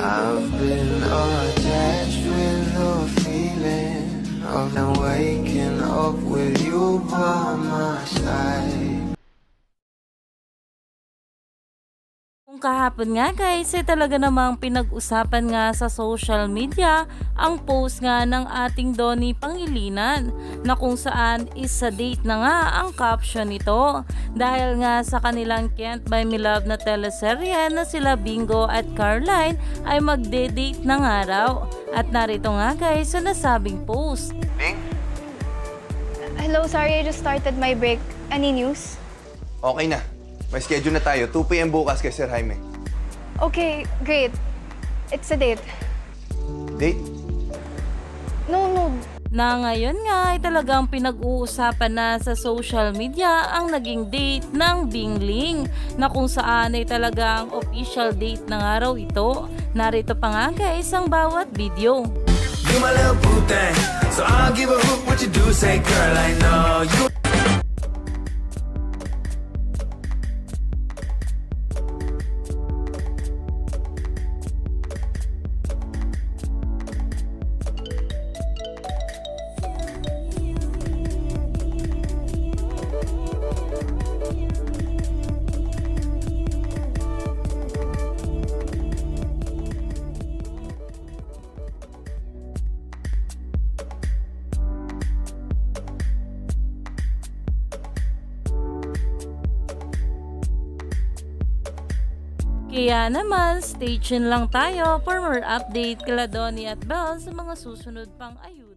I've been attached with the feeling of now Kung kahapon nga guys, ay talaga namang pinag-usapan nga sa social media ang post nga ng ating Donnie Pangilinan na kung saan is sa date na nga ang caption nito dahil nga sa kanilang Can't Buy Me Love na teleserye na sila Bingo at Caroline ay magde-date na nga raw. At narito nga guys sa nasabing post. Bing? Hello, sorry, I just started my break. Any news? Okay na. May schedule na tayo. 2 p.m. bukas kay Sir Jaime. Okay, great. It's a date. Date? No, no. Na ngayon nga ay talagang pinag-uusapan na sa social media ang naging date ng Bingling na kung saan ay talagang official date na nga raw ito. Narito pa nga guys ang bawat video. You my little boo thing, so I'll give a hoot what you do. Say, girl, I know you. Kaya naman, stay tuned lang tayo for more update kila Donnie at Belle sa mga susunod pang ayun.